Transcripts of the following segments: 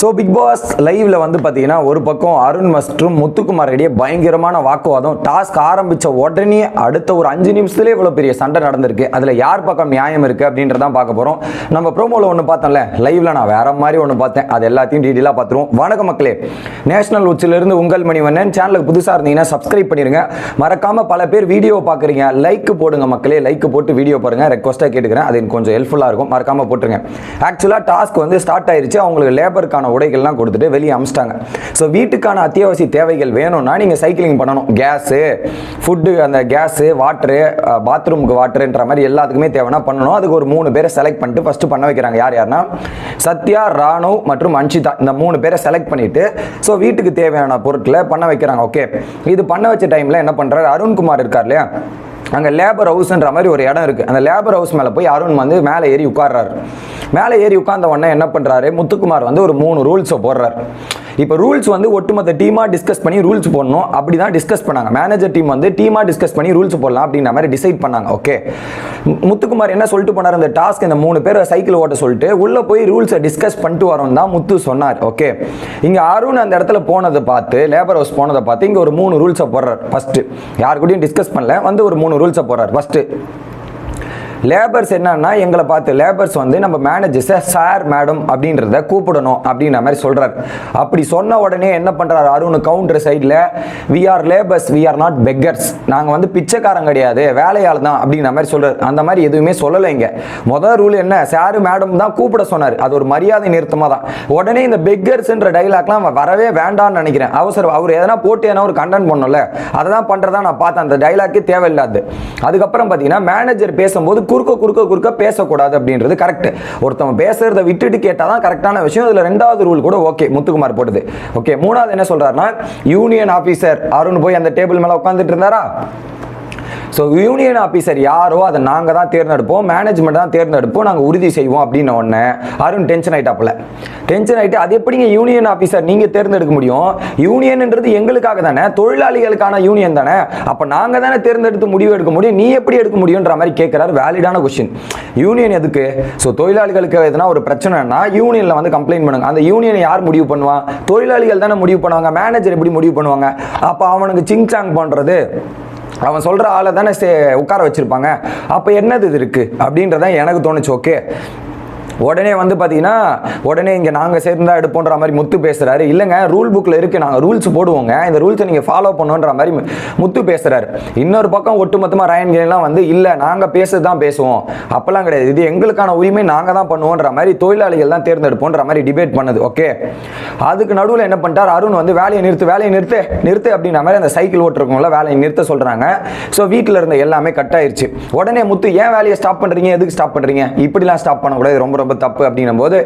So big pass லைவ்ல வந்து பார்த்தீங்கன்னா ஒரு பக்கம் அருண் மற்றும் முத்துக்குமார் இடையே பயங்கரமான வாக்குவாதம். டாஸ்க் ஆரம்பித்த உடனே அடுத்த ஒரு அஞ்சு நிமிஷத்துலேயே இவ்வளோ பெரிய சண்டை நடந்திருக்கு. அதில் யார் பக்கம் நியாயம் இருக்குது அப்படின்றதான் பார்க்க போகிறோம் நம்ம ப்ரோமோவில் ஒன்று பார்த்தோம்ல லைவ்ல நான் வேற மாதிரி ஒன்று பார்த்தேன். அது எல்லாத்தையும் டீட்டெயிலாக பார்த்துருவோம். வணக்கம் மக்களே நேஷனல் உச்சிலிருந்து உங்கள் மணிவண்ணன். சேனலுக்கு புதுசாக இருந்தீங்கன்னா சப்ஸ்கிரைப் பண்ணிருங்க. மறக்காம பல பேர் வீடியோ பார்க்குறீங்க. லைக் போடுங்க மக்களே. லைக் போட்டு வீடியோ பாருங்க. ரெக்வஸ்ட்டாக கேட்டுக்கிறேன். அது எனக்கு கொஞ்சம் ஹெல்ப்ஃபுல்லாக இருக்கும். மறக்காம போட்டுருங்க. ஆக்சுவலாக டாஸ்க் வந்து ஸ்டார்ட் ஆயிருச்சு. அவங்களுக்கு லேபருக்கான உடைகள்லாம் கொடுத்துட்டு வெளியே அமிச்சிட்டாங்க. ஸோ வீட்டுக்கான அத்தியாவசிய தேவைகள் வேணும்னா நீங்கள் சைக்கிளிங் பண்ணணும். கேஸு ஃபுட்டு அந்த கேஸு வாட்டரு பாத்ரூமுக்கு வாட்டருன்ற மாதிரி எல்லாத்துக்குமே தேவைன்னா பண்ணணும். அதுக்கு ஒரு மூணு பேரை செலக்ட் பண்ணிட்டு ஃபஸ்ட்டு பண்ண வைக்கிறாங்க. யார் யாருன்னா சத்யா ராணவ் மற்றும் அன்ஷிதா. இந்த மூணு பேரை செலக்ட் பண்ணிட்டு ஸோ வீட்டுக்கு தேவையான பொருட்களை பண்ண வைக்கிறாங்க. ஓகே இது பண்ண வச்ச டைமில் என்ன பண்ணுறாரு அருண்குமார் இருக்கார் இல்லையா? அங்கே லேபர் ஹவுஸ்ன்ற மாதிரி ஒரு இடம் இருக்குது அந்த லேபர் ஹவுஸ் மேலே போய் அருண் வந்து மேலே ஏறி உட்கார்றாரு. மேலே ஏறி உட்கார்ந்த உடனே என்ன பண்ணுறாரு முத்துக்குமார் வந்து ஒரு மூணு ரூல்ஸை போடுறாரு. இப்போ ரூல்ஸ் வந்து ஒட்டுமொத்த டீமாக டிஸ்கஸ் பண்ணி ரூல்ஸ் போடணும். அப்படி தான் டிஸ்கஸ் பண்ணாங்க. மேனேஜர் டீம் வந்து டீமாக டிஸ்கஸ் பண்ணி ரூல்ஸ் போடலாம் அப்படின்ற மாதிரி டிசைட் பண்ணாங்க. ஓகே முத்துக்குமார் என்ன சொல்லிட்டு போனார்? அந்த டாஸ்க் இந்த மூணு பேர் சைக்கிள் ஓட்ட சொல்லிட்டு உள்ளே போய் ரூல்ஸை டிஸ்கஸ் பண்ணிட்டு வரோம் தான் முத்து சொன்னார். ஓகே இங்கே அருண் அந்த இடத்துல போனதை பார்த்து லேபர் ஹவுஸ் போனதை பார்த்து இங்கே ஒரு மூணு ரூல்ஸை போடுறார். ஃபஸ்ட்டு யார் கூடயும் டிஸ்கஸ் பண்ணல. வந்து ஒரு மூணு ரூல்ஸை போடுறார். ஃபஸ்ட்டு லேபர்ஸ் என்னன்னா எங்களை பார்த்து லேபர்ஸ் வந்து நம்ம மேனேஜர்ஸை சார் மேடம் அப்படின்றத கூப்பிடணும் அப்படின்ற மாதிரி சொல்கிறார் அப்படி சொன்ன உடனே என்ன பண்ணுறாரு அருண் கவுண்டர் சைடில் we are labours we are not beggars நாங்கள் வந்து பிச்சைக்காரன் கிடையாது வேலையால் தான் அப்படின்ற மாதிரி சொல்கிறார் அந்த மாதிரி எதுவுமே சொல்லலைங்க மொதல் ரூல் என்ன? சார் மேடம் தான் கூப்பிட சொன்னார். அது ஒரு மரியாதை நிறுத்தமாக தான். உடனே இந்த பெக்கர்ஸ்ன்ற டைலாக்லாம் வரவே வேண்டாம்னு நினைக்கிறேன். அவசரம் அவர் எதனா போட்டு எதனா ஒரு கண்டென்ட் பண்ணல அதை தான் பண்ணுறதா நான் பார்த்தேன். அந்த டைலாக்கே தேவையில்லாது. அதுக்கப்புறம் பார்த்தீங்கன்னா மேனேஜர் பேசும்போது குறுக்க குறுக்க குறுக்க பேசக்கூடாது அப்படின்றது கரெக்ட் ஒருத்தவன் பேசுறத விட்டுட்டு கேட்டால் தான் கரெக்டான விஷயம். இதில் ரெண்டாவது ரூல் கூட ஓகே முத்துக்குமார் போடுது ஓகே மூணாவது என்ன சொல்றாருன்னா யூனியன் ஆஃபீஸர் அருண் போய் அந்த டேபிள் மேலே உட்காந்துட்டு இருந்தாரா? ஸோ யூனியன் ஆஃபீஸர் யாரோ அதை நாங்கள் தான் தேர்ந்தெடுப்போம் மேனேஜ்மெண்ட் தான் தேர்ந்தெடுப்போம் நாங்கள் உறுதி செய்வோம் அப்படின்ன உடனே அருண் டென்ஷன் ஆயிட்டாப்புல. டென்ஷன் ஆகிட்டு அது எப்படிங்க யூனியன் ஆஃபீஸர் நீங்கள் தேர்ந்தெடுக்க முடியும்? யூனியன்ன்றது எங்களுக்காக தானே தொழிலாளிகளுக்கான யூனியன் தானே. அப்போ நாங்கள் தானே தேர்ந்தெடுத்து முடிவு எடுக்க முடியும் நீ எப்படி எடுக்க முடியுன்ற மாதிரி கேட்குறாரு வேலிடான கொஸ்டின் யூனியன் எதுக்கு? ஸோ தொழிலாளிகளுக்கு எதுனா ஒரு பிரச்சனைனா யூனியனில் வந்து கம்ப்ளைண்ட் பண்ணுங்க. அந்த யூனியனை யார் முடிவு பண்ணுவான் தொழிலாளிகள் தானே முடிவு பண்ணுவாங்க மேனேஜர் எப்படி முடிவு பண்ணுவாங்க? அப்போ அவனுக்கு சிங் சாங் பண்ணுறது அவன் சொல்கிற ஆளை தானே உட்கார வச்சுருப்பாங்க. அப்போ என்னது இது இருக்குது அப்படின்றதான் எனக்கு தோணுச்சு ஓகே உடனே வந்து பார்த்தீங்கன்னா உடனே இங்கே நாங்கள் சேர்ந்தா எடுப்போன்ற மாதிரி முத்து பேசுகிறாரு இல்லைங்க ரூல் புக்கில் இருக்குது நாங்கள் ரூல்ஸ் போடுவோங்க. இந்த ரூல்ஸை நீங்கள் ஃபாலோ பண்ணுன்ற மாதிரி முத்து பேசுகிறாரு இன்னொரு பக்கம் ஒட்டுமொத்தமாக ரயன் கேலாம் வந்து இல்லை நாங்கள் பேசுறது தான் பேசுவோம். அப்போல்லாம் கிடையாது. இது எங்களுக்கான உரிமை நாங்கள் தான் பண்ணுவோன்ற மாதிரி தொழிலாளிகள் தான் தேர்ந்தெடுப்போன்ற மாதிரி டிபேட் பண்ணுது. ஓகே அதுக்கு நடுவில் என்ன பண்ணிட்டார்? அருண் வந்து வேலையை நிறுத்து வேலையை நிறுத்து நிறுத்து அப்படின்ற மாதிரி அந்த சைக்கிள் ஓட்டுறவங்கள வேலையை நிறுத்த சொல்கிறாங்க ஸோ வீட்டில் இருந்த எல்லாமே கட் ஆயிருச்சு. உடனே முத்து ஏன் வேலையை ஸ்டாப் பண்ணுறீங்க எதுக்கு ஸ்டாப் பண்ணுறீங்க இப்படிலாம் ஸ்டாப் பண்ணக்கூடாது. ரொம்ப ரொம்ப ரொம்ப தப்பு அப்படின்னும் போது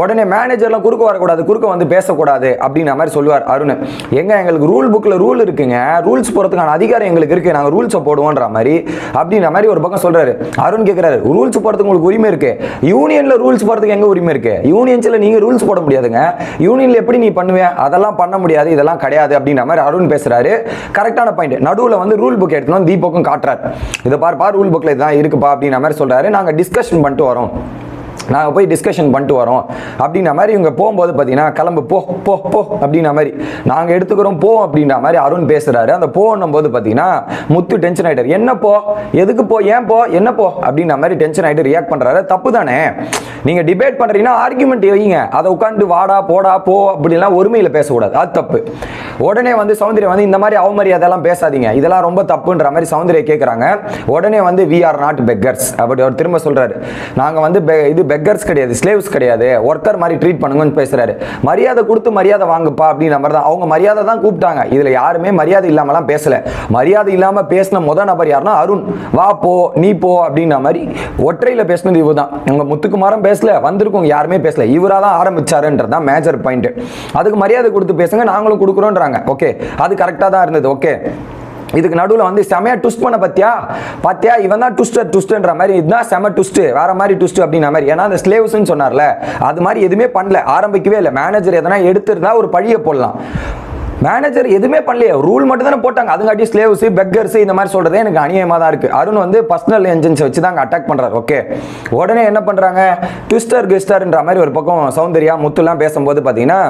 உடனே மேனேஜர்லாம் குறுக்க வரக்கூடாது குறுக்க வந்து பேசக்கூடாது அப்படின்ற மாதிரி சொல்லுவார் அருண். எங்க எங்களுக்கு ரூல் புக்கில் ரூல் இருக்குங்க. ரூல்ஸ் போகிறதுக்கான அதிகாரம் எங்களுக்கு இருக்கு. நாங்கள் ரூல்ஸை போடுவோன்ற மாதிரி அப்படின்ற மாதிரி ஒரு பக்கம் சொல்றாரு. அருண் கேட்குறாரு ரூல்ஸ் போகிறதுக்கு உங்களுக்கு உரிமை இருக்கு. யூனியனில் ரூல்ஸ் போகிறதுக்கு எங்க உரிமை இருக்கு? யூனியன்ஸில் நீங்க ரூல்ஸ் போட முடியாதுங்க. யூனியனில் எப்படி நீ பண்ணுவேன் அதெல்லாம் பண்ண முடியாது. இதெல்லாம் கிடையாது. அப்படின்ற மாதிரி அருண் பேசுறாரு. கரெக்டான பாயிண்ட் நடுவில் வந்து ரூல் புக் எடுத்துனோம் தீபக்கும் காட்டுறாரு. இதை பாருப்பா ரூல் புக்கில் இதுதான் இருக்குப்பா அப்படின்ற மாதிரி சொல்றாரு. நாங்கள் டிஸ்கஷன் பண்ணிட்டு வரோம். நாங்கள் போய் டிஸ்கஷன் பண்ணிட்டு வரோம். அப்படின்ற மாதிரி இவங்க போகும்போது பார்த்தீங்கன்னா கிளம்பு போ போ போ அப்படின்ற மாதிரி. நாங்கள் எடுத்துக்கிறோம் போ அப்படின்ற மாதிரி அருண் பேசுகிறாரு அந்த போன்னும் போது பார்த்தீங்கன்னா முத்து டென்ஷன் ஆகிட்டார் என்ன போ? எதுக்கு போ? ஏன் போ? என்ன போ? அப்படின்ற மாதிரி டென்ஷன் ஆகிட்டு ரியாக்ட் பண்ணுறாரு தப்பு தானே? நீங்கள் டிபேட் பண்ணுறீங்கன்னா ஆர்குமெண்ட் வைங்க. அதை உட்காந்து வாடா போடா போ அப்படிலாம் ஒருமையில் பேசக்கூடாது. அது தப்பு. உடனே வந்து சௌந்தர்யா வந்து இந்த மாதிரி அவமரியாதைலாம் பேசாதீங்க. இதெல்லாம் ரொம்ப தப்புன்ற மாதிரி சௌந்தர்யா கேட்குறாங்க உடனே வந்து வி ஆர் நாட் பெக்கர்ஸ் அப்படி அவர் திரும்ப சொல்கிறாரு நாங்கள் வந்து இது பெக்கர்ஸ் கிடையாது ஸ்லேவ்ஸ் கிடையாது. ஒர்க்கர் மாதிரி ட்ரீட் பண்ணுங்கன்னு பேசுகிறாரு மரியாதை கொடுத்து மரியாதை வாங்குப்பா அப்படின்ற மாதிரி தான். அவங்க மரியாதை தான் கூப்பிட்டாங்க. இதில் யாருமே மரியாதை இல்லாமலாம் பேசல. மரியாதை இல்லாமல் பேசின முத நபர் யாருன்னா அருண். வா போ நீ போ அப்படின்ற மாதிரி ஒற்றையில் பேசினது இவர் தான் உங்கள் முத்துக்குமாரம் பேசல வந்திருக்கோங்க யாருமே பேசல. இவராக தான் ஆரம்பிச்சாருன்றது தான் மேஜர் பாயிண்ட் அதுக்கு மரியாதை கொடுத்து பேசுங்க நாங்களும் கொடுக்குறோன்றாங்க. ஓகே அது கரெக்டாக தான் இருந்தது. ஓகே இதுக்கு நடுவில் வந்து செமையா ட்விஸ்ட் பண்ண பத்தியா? பாத்தியா? இவன் தான் ட்விஸ்டர் ட்விஸ்ட்ன்ற மாதிரி. இதுதான் செம ட்விஸ்ட் வேற மாதிரி ட்விஸ்ட் அப்படின்ற மாதிரி. ஏன்னா அந்த ஸ்லேவ்ஸ்னு சொன்னார்ல. அது மாதிரி எதுவுமே பண்ணல. ஆரம்பிக்கவே இல்லை. மேனேஜர் எதனா எடுத்திருந்தா ஒரு பழிய போடலாம். மேனேஜர் எதுவுமே பண்ணலையே. ரூல் மட்டும் தானே போட்டாங்க. அதுங்காட்டி ஸ்லேவ்ஸ் பெக்கர்ஸ் இந்த மாதிரி சொல்றதே எனக்கு அநியாயமாக தான் இருக்கு. அருண் வந்து பர்சனல் என்ஜின்ஸ் வச்சு தான் அட்டாக் பண்றாரு. ஓகே உடனே என்ன பண்றாங்க? ட்விஸ்டர் கிஸ்டர்ன்ற மாதிரி ஒரு பக்கம் சௌந்தர்யா முத்துலாம் பேசும்போது பார்த்தீங்கன்னா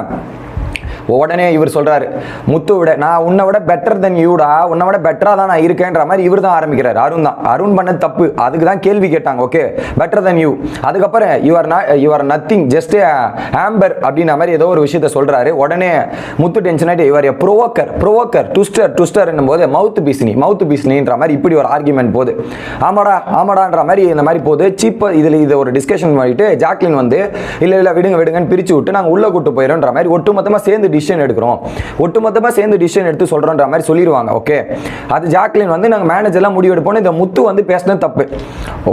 உடனே இவர் சொல்கிறார் முத்து விட நான் உன்னை விட பெட்டர் தென் யூடா உன்னை விட பெட்டராக தான் நான் இருக்கேன்ற மாதிரி இவர் தான் ஆரம்பிக்கிறார். அருண் தான். அருண் பண்ண தப்பு. அதுக்கு தான் கேள்வி கேட்டாங்க ஓகே பெட்டர் தென் யூ அதுக்கப்புறம் your your nothing just amber அப்படின்ற மாதிரி ஏதோ ஒரு விஷயத்த சொல்கிறாரு உடனே முத்து டென்ஷன் ஆகிட்டு இவர் ப்ரோவோக்கர் ப்ரோவோக்கர் டுஸ்டர் ட்விஸ்டர் போது மவுத் பீஸ்னி மவுத் பீஸ்னின்ற மாதிரி இப்படி ஒரு ஆர்குமெண்ட் போகுது. ஆமாடா ஆமாடான்ற மாதிரி இந்த மாதிரி போகுது. சீப்பர் இதில் இதை ஒரு டிஸ்கஷன் பண்ணிட்டு ஜாக்லின் வந்து இல்லை இல்லை விடுங்க விடுங்கன்னு பிரித்து விட்டு நாங்கள் உள்ளே கூட்டு போயிடும்ன்ற மாதிரி ஒட்டுமொத்தமாக சேர்ந்து டிசிஷன் எடுக்கிறோம். ஒட்டுமொத்தமாக சேர்ந்து டிசிஷன் எடுத்து சொல்கிறோன்ற மாதிரி சொல்லிடுவாங்க ஓகே அது ஜாக்லின் வந்து நாங்கள் மேனேஜர்லாம் முடிவு எடுப்போம் இந்த முத்து வந்து பேசினது தப்பு.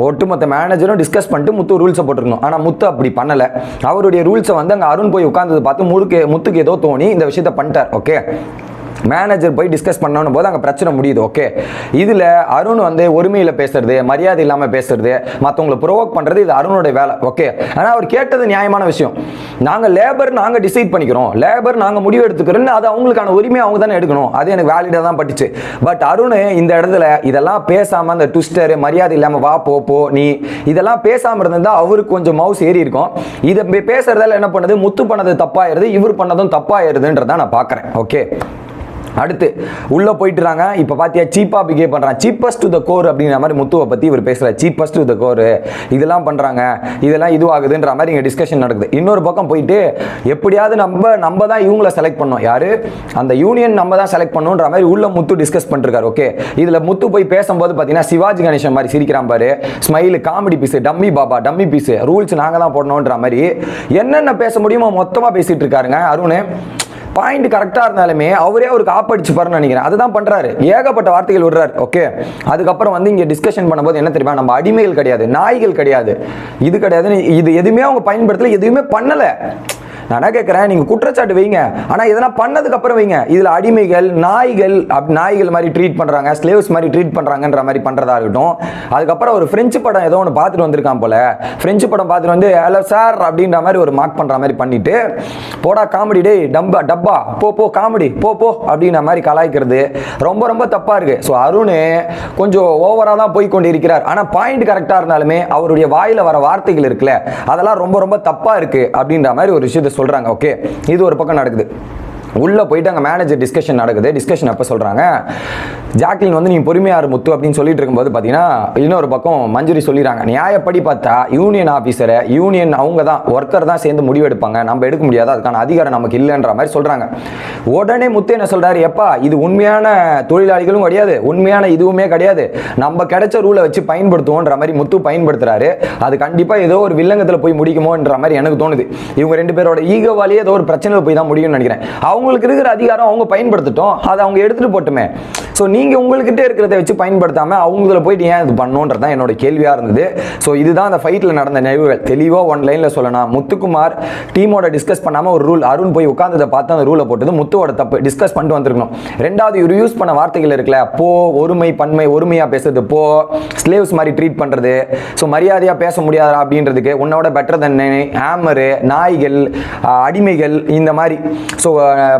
ஒட்டுமொத்த மேனேஜரும் டிஸ்கஸ் பண்ணிட்டு முத்து ரூல்ஸை போட்டிருக்கணும். ஆனால் முத்து அப்படி பண்ணலை. அவருடைய ரூல்ஸை வந்து அங்கே அருண் போய் உட்காந்தது பார்த்து முழுக்க முத்துக்கு ஏதோ தோணி இந்த விஷயத்தை பண்ணிட்டார் ஓகே மேனேஜர் போய் டிஸ்கஸ் பண்ணணும் போது அங்கே பிரச்சனை முடியுது ஓகே இதில் அருண் வந்து ஒருமையில் பேசுறது மரியாதை இல்லாமல் பேசுறது மற்றவங்களை ப்ரொவோக் பண்ணுறது இது அருணுடைய வேலை ஓகே ஆனால் அவர் கேட்டது நியாயமான விஷயம். நாங்கள் லேபர் நாங்கள் டிசைட் பண்ணிக்கிறோம். லேபர் நாங்கள் முடிவு எடுத்துக்கிறோம்னு அது அவங்களுக்கான உரிமையை அவங்க தானே எடுக்கணும். அது எனக்கு வேலிடாக தான் பட்டுச்சு. பட் அருண் இந்த இடத்துல இதெல்லாம் பேசாமல் அந்த ட்விஸ்டர் மரியாதை இல்லாமல் வா போ போ நீ இதெல்லாம் பேசாமல் இருந்தால் அவருக்கு கொஞ்சம் மவுஸ் ஏறி இருக்கும். இதை பேசுறதால என்ன பண்ணுது? முத்து பண்ணது தப்பாயிருது இவர் பண்ணதும் தப்பாயிருதுன்றதான் நான் பார்க்குறேன் ஓகே அடுத்து உள்ளே போயிட்டுறாங்க. இப்போ பார்த்தியா சீப்பா பிகேவ் பண்ணுறான் சீப்பஸ்ட் டு த கோர் அப்படிங்கிற மாதிரி முத்துவை பற்றி இவர் பேசுகிற சீப்பஸ்ட் டு த கோர் இதெல்லாம் பண்ணுறாங்க இதெல்லாம் இதுவாகுதுன்ற மாதிரி இங்கே டிஸ்கஷன் நடக்குது. இன்னொரு பக்கம் போயிட்டு எப்படியாவது நம்ம நம்ம தான் இவங்கள செலக்ட் பண்ணோம் யார்? அந்த யூனியன் நம்ம தான் செலக்ட் பண்ணணுன்ற மாதிரி உள்ள முத்து டிஸ்கஸ் பண்ணிருக்காரு. ஓகே இதில் முத்து போய் பேசும்போது பார்த்தீங்கன்னா சிவாஜி கணேசன் மாதிரி சிரிக்கிறான் பாரு. ஸ்மைல் காமெடி பீஸு டம்மி பாபா டம்மி பீஸு ரூல்ஸ் நாங்கள் தான் போடணுன்ற மாதிரி என்னென்ன பேச முடியுமோ மொத்தமாக பேசிகிட்டு இருக்காருங்க. அருண் பாயிண்ட் கரெக்டாக இருந்தாலுமே அவரே ஒரு காப்படிச்சு பாருன்னு நினைக்கிறேன். அதுதான் பண்றாரு. ஏகப்பட்ட வார்த்தைகள் விடுறாரு. ஓகே அதுக்கப்புறம் வந்து இங்கே டிஸ்கஷன் பண்ணும்போது என்ன தெரியுமா? நம்ம அடிமைகள் கிடையாது நாய்கள் கிடையாது. இது கிடையாது இது எதுவுமே அவங்க பயன்படுத்தல எதுவுமே பண்ணலை. நான் கேட்குறேன் நீங்கள் குற்றச்சாட்டு வைங்க. ஆனால் இதெல்லாம் பண்ணதுக்கு அப்புறம் வைங்க. இதில் அடிமைகள் நாய்கள் அப் நாய்கள் மாதிரி ட்ரீட் பண்ணுறாங்க ஸ்லேவ்ஸ் மாதிரி ட்ரீட் பண்ணுறாங்கன்ற மாதிரி பண்ணுறதா இருக்கட்டும். அதுக்கப்புறம் ஒரு ஃப்ரெஞ்சு படம் ஏதோ ஒன்று பார்த்துட்டு வந்திருக்கான் போல. ஃப்ரெஞ்சு படம் பார்த்துட்டு வந்து ஹலோ சார் அப்படின்ற மாதிரி ஒரு மார்க் பண்ணுற மாதிரி பண்ணிட்டு போடா காமெடி டேய் டம்பா டப்பா போ போ காமெடி போ போ அப்படின்ற மாதிரி கலாய்க்கிறது ரொம்ப ரொம்ப தப்பாக இருக்குது ஸோ அருண் கொஞ்சம் ஓவராக தான் போய் கொண்டு இருக்கிறார் ஆனால் பாயிண்ட் கரெக்டாக இருந்தாலுமே அவருடைய வாயில் வர வார்த்தைகள் இருக்குல்ல அதெல்லாம் ரொம்ப ரொம்ப தப்பாக இருக்குது அப்படின்ற மாதிரி ஒரு விஷயத்தை சொல்கிறாங்க ஓகே இது ஒரு பக்கம் நடக்குது. உள்ளே போயிட்டு அங்கே மேனேஜர் டிஸ்கஷன் நடக்குது. டிஸ்கஷன் அப்போ சொல்கிறாங்க ஜாக்லின் வந்து நீங்கள் பொறுமையார் முத்து அப்படின்னு சொல்லிட்டு இருக்கும்போது பார்த்தீங்கன்னா இன்னொரு பக்கம் மஞ்சுரி சொல்லிடுறாங்க நியாயப்படி பார்த்தா யூனியன் ஆஃபீஸரை யூனியன் அவங்க தான் ஒர்க்கர் தான் சேர்ந்து முடிவெடுப்பாங்க. நம்ம எடுக்க முடியாது? அதுக்கான அதிகாரம் நமக்கு இல்லைன்ற மாதிரி சொல்கிறாங்க உடனே முத்து என்ன சொல்கிறாரு எப்பா இது உண்மையான தொழிலாளிகளும் கிடையாது. உண்மையான இதுவுமே கிடையாது. நம்ம கிடைச்ச ரூலை வச்சு பயன்படுத்துவோன்ற மாதிரி முத்து பயன்படுத்துறாரு. அது கண்டிப்பாக ஏதோ ஒரு வில்லங்கத்தில் போய் முடிக்குமோன்ற மாதிரி எனக்கு தோணுது. இவங்க ரெண்டு பேரோட ஈகோவாலேயே ஏதோ ஒரு பிரச்சனையில் போய் தான் முடியும்னு நினைக்கிறேன். அவங்களுக்கு இருக்கிற அதிகாரம் அவங்க பயன்படுத்தட்டும். அதை அவங்க எடுத்துட்டு போட்டுமே. ஸோ நீங்கள் உங்கள்கிட்ட இருக்கிறத வச்சு பயன்படுத்தாமல் அவங்கள போயிட்டு ஏன் இது பண்ணணுன்றது தான் என்னோட கேள்வியாக இருந்தது. ஸோ இதுதான் அந்த ஃபைட்டில் நடந்த நிகழ்வுகள். தெளிவாக ஒன் லைனில் சொல்லணும். முத்துக்குமார் டீமோட டிஸ்கஸ் பண்ணாமல் ஒரு ரூல் அருண் போய் உட்காந்ததை பார்த்து அந்த ரூலை போட்டது முத்துவோட தப்பு. டிஸ்கஸ் பண்ணிட்டு வந்திருக்கணும். ரெண்டாவது இவர் யூஸ் பண்ண வார்த்தைகள் இருக்குல்ல போ ஒருமை பன்மை ஒருமையாக பேசுறது போ ஸ்லேவ்ஸ் மாதிரி ட்ரீட் பண்ணுறது ஸோ மரியாதையாக பேச முடியாதா அப்படின்றதுக்கு உன்னோட பெட்டர் தன் ஹேமரு நாய்கள் அடிமைகள் இந்த மாதிரி. ஸோ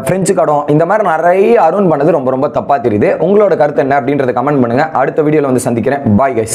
ஃப்ரெஞ்சு கடம். இந்த மாதிரி நிறைய அருண் பண்ணது ரொம்ப ரொம்ப தப்பாக தெரியுது. உங்களோட கருத்து என்ன அப்படின்றத கமெண்ட் பண்ணுங்கள் அடுத்த வீடியோவில் வந்து சந்திக்கிறேன். Bye guys